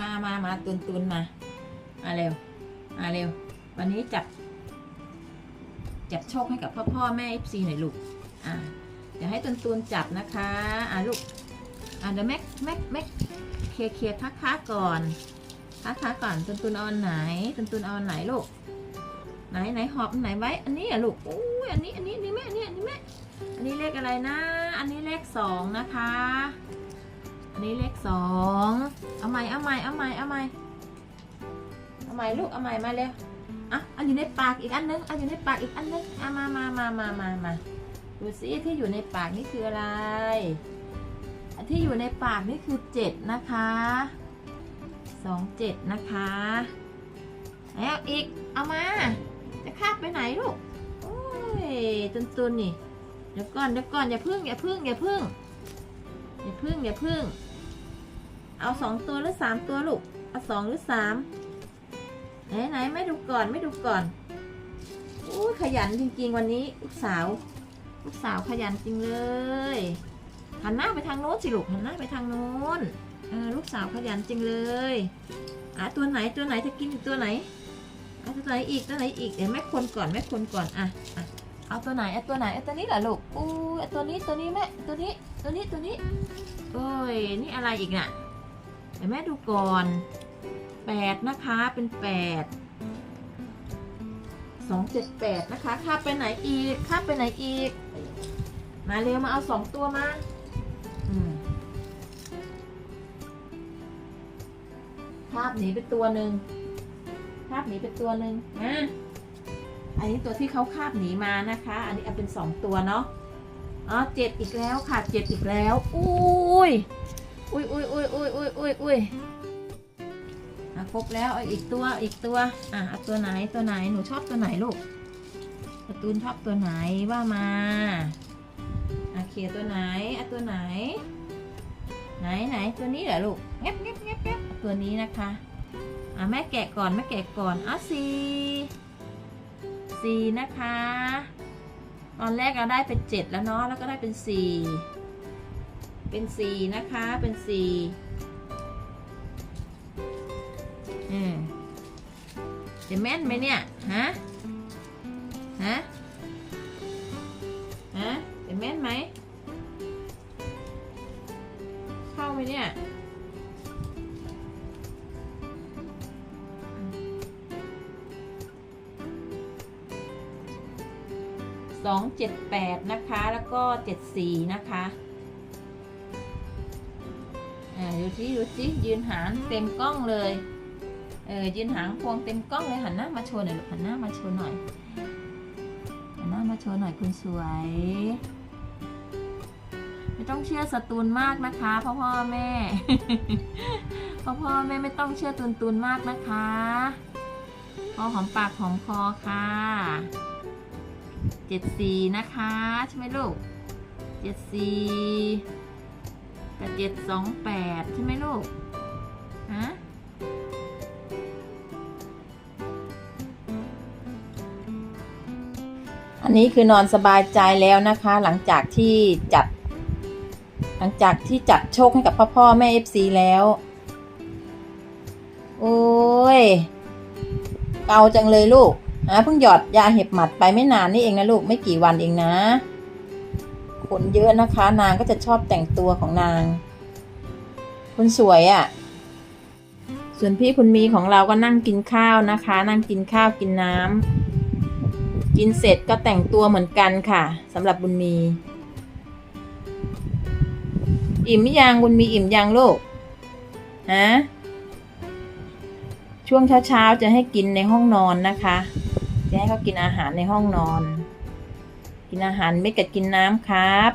มามามาตุนตุนมา มาเร็ว มาเร็ว วันนี้จับ จับโชคให้กับพ่อพ่อแม่เอฟซีหน่อยลูก อ่าเดี๋ยวให้ตุนตุนจับนะคะ อ่าลูก อ่าเดี๋ยวแม็กแม็กแม็กเคลียร์เคลียร์ค้าค้าก่อนค้าค้าก่อนตุนตุนออนไหนตุนตุนออนไหนลูก ไหนไหนหอบไหนไว้ อันนี้อะลูกอุ้ยอันนี้อันนี้อันนี่แม่อันนี้อันนี้แม่อันนี้เลขอะไรนะ อันนี้เลขสองนะคะ อันนี้เลขสองเอาใหม่เอาใหม่เอาใหม่เอาใหม่เอาใหม่ลูกเอาใหม่มาเร็วอะเอันอยู่ในปากอีกอันนึงเอันอยู่ในปากอีกอันนึงอะมามามามามามาดูสิที่อยู่ในปากนี่คืออะไรที่อยู่ในปากนี่คือเจ็ดนะคะสองเจ็ดนะคะแล้วอีกเอามา จะคาบไปไหนลูกโอ้ยตุนตุนนี่เดี๋ยวก่อนเดี๋ยวก่อนอย่าพึ่งอย่าพึ่งอย่าพึ่งอย่าพึ่งอย่าพึ่ง เอาสองตัวหรือสามตัวลูก เอาสองหรือสามไหนไหนไม่ดูก่อนไม่ดูก่อนอู้ขยันจริงๆวันนี้ลูกสาว ลูกสาวขยันจริงเลยหันหน้าไปทางโน้นสิลูกหันหน้าไปทางโน้นลูกสาวขยันจริงเลยอะตัวไหนตัวไหนจะกินอีกตัวไหนอะตัวไหนอีกตัวไหนอีกเดี๋ยวแม่คนก่อนแม่คนก่อนอะอะเอาตัวไหนเอาตัวไหนเอาตัวนี้เหรอลูกอู้เอตัวนี้ตัวนี้แม่ตัวนี้ตัวนี้ตัวนี้ โอ้ยนี่อะไรอีกน่ะ แม่ดูก่อนแปดนะคะเป็นแปดสองเจ็ดแปดนะคะคาบไปไหนอีกคาบไปไหนอีก มาเร็วมาเอาสองตัวมาอืมคาบหนีไปตัวหนึ่งคาบหนีไปตัวหนึ่งมาอันนี้ตัวที่เขาคาบหนีมานะคะ อันนี้เอาเป็นสองตัวเนาะ อ๋อเจ็ดอีกแล้วค่ะเจ็ดอีกแล้ว อุ้ย อุ้ยอุ้ยอุ้ยอุ้ยอุ้ยอุ้ยอุ้ยอะครบแล้วเอาอีกตัวอีกตัวอะเอาตัวไหนตัวไหนหนูชอบตัวไหนลูกการ์ตูนชอบตัวไหนว่ามาอะเขียตัวไหนเอาตัวไหน ไหนไหนตัวนี้เหรอลูกเงียบเงียบเงียบเงียบตัวนี้นะคะอะแม่แกะก่อนแม่แกะก่อนอะสี่สี่นะคะ ตอนแรกเราได้เป็นเจ็ดแล้วเนาะแล้วก็ได้เป็นสี่ เป็นสี่นะคะเป็นสี่อืมจะแม่นไหมเนี่ย ฮะ ฮะ ฮะจะแม่นไหม เข้าไหมเนี่ยสองเจ็ดแปดนะคะ แล้วก็เจ็ดสี่นะคะ อ่าดูสิดูสิยืนหางเต็มกล้องเลยเออยืนหางพวงเต็มกล้องเลยหันหน้ามาโชว์หน่อยลูกหันหน้ามาโชว์หน่อยหันหน้ามาโชว์หน่อยคุณสวย ไม่ต้องเชื่อสตูนมากนะคะพ่อพ่อแม่พ่อพ่อแม่ไม่ต้องเชื่อตูนตูนมากนะคะพอหอมปากหอมคอค่ะเจ็ดสี่นะคะใช่ไหมลูกเจ็ดสี่ กับเจ็ดสองแปดใช่ไหมลูก ฮะอันนี้คือนอนสบายใจแล้วนะคะ หลังจากที่จัดหลังจากที่จัดโชคให้กับพ่อพ่อแม่เอฟซีแล้ว โอ้ยเกาจังเลยลูกนะเพิ่งหยอดยาเห็บหมัดไปไม่นานนี่เองนะลูกไม่กี่วันเองนะ ขนเยอะนะคะ นางก็จะชอบแต่งตัวของนางคนสวยอะ่ะ ส่วนพี่คุณมีของเราก็นั่งกินข้าวนะคะ นั่งกินข้าวกินน้ำกินเสร็จก็แต่งตัวเหมือนกันค่ะสำหรับบุญมี อิ่มยังบุญมีอิ่มยังลูกฮะช่วงเช้าๆจะให้กินในห้องนอนนะคะ จะให้เขากินอาหารในห้องนอน กินอาหารไม่กับกินน้ำครับ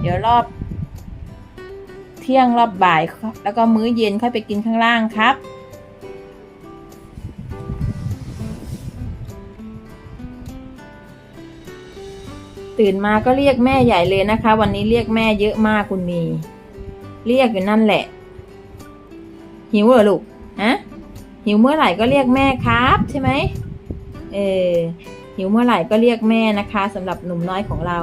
เดี๋ยวรอบ เที่ยงรอบบ่ายแล้วก็มื้อเย็นค่อยไปกินข้างล่างครับตื่นมาก็เรียกแม่ใหญ่เลยนะคะ วันนี้เรียกแม่เยอะมากคุณมี เรียกอยู่นั่นแหละ หิวเหรอลูกฮะหิวเมื่อไหร่ก็เรียกแม่ครับ ใช่ไหมเออ หิวเมื่อไหร่ก็เรียกแม่นะคะสำหรับหนุ่มน้อยของเรา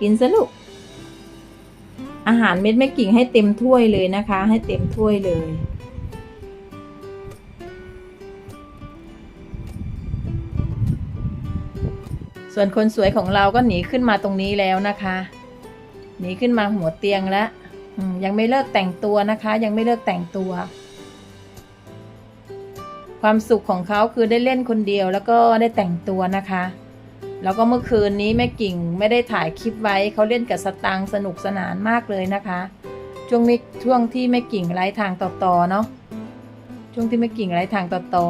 กินซะลูก อาหารเม็ดแม่กิ่งให้เต็มถ้วยเลยนะคะ ให้เต็มถ้วยเลยส่วนคนสวยของเราก็หนีขึ้นมาตรงนี้แล้วนะคะ หนีขึ้นมาหัวเตียงแล้วยังไม่เลิกแต่งตัวนะคะ ยังไม่เลิกแต่งตัว ความสุขของเขาคือได้เล่นคนเดียวแล้วก็ได้แต่งตัวนะคะ แล้วก็เมื่อคืนนี้แม่กิ่งไม่ได้ถ่ายคลิปไว้เขาเล่นกับสตังสนุกสนานมากเลยนะคะ ช่วงนี้ช่วงที่แม่กิ่งไลฟ์ทางต่อต่อๆเนาะช่วงที่แม่กิ่งไลฟ์ทางต่อต่อ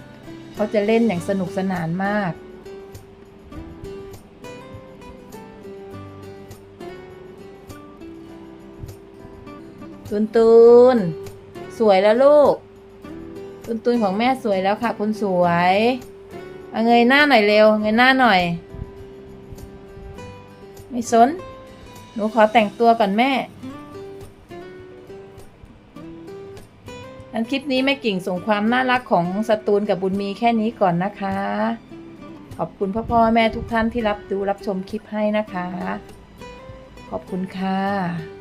ๆเขาจะเล่นอย่างสนุกสนานมากตุนตุนสวยแล้วลูก ตุนตุนของแม่สวยแล้วค่ะ คุณสวยเอาเงยหน้าหน่อยเร็ว เงยหน้าหน่อย ไม่สน หนูขอแต่งตัวก่อนแม่อันคลิปนี้แม่กิ่งส่งความน่ารักของสตูนกับบุญมีแค่นี้ก่อนนะคะ ขอบคุณพ่อพ่อแม่ทุกท่านที่รับดูรับชมคลิปให้นะคะ ขอบคุณค่ะ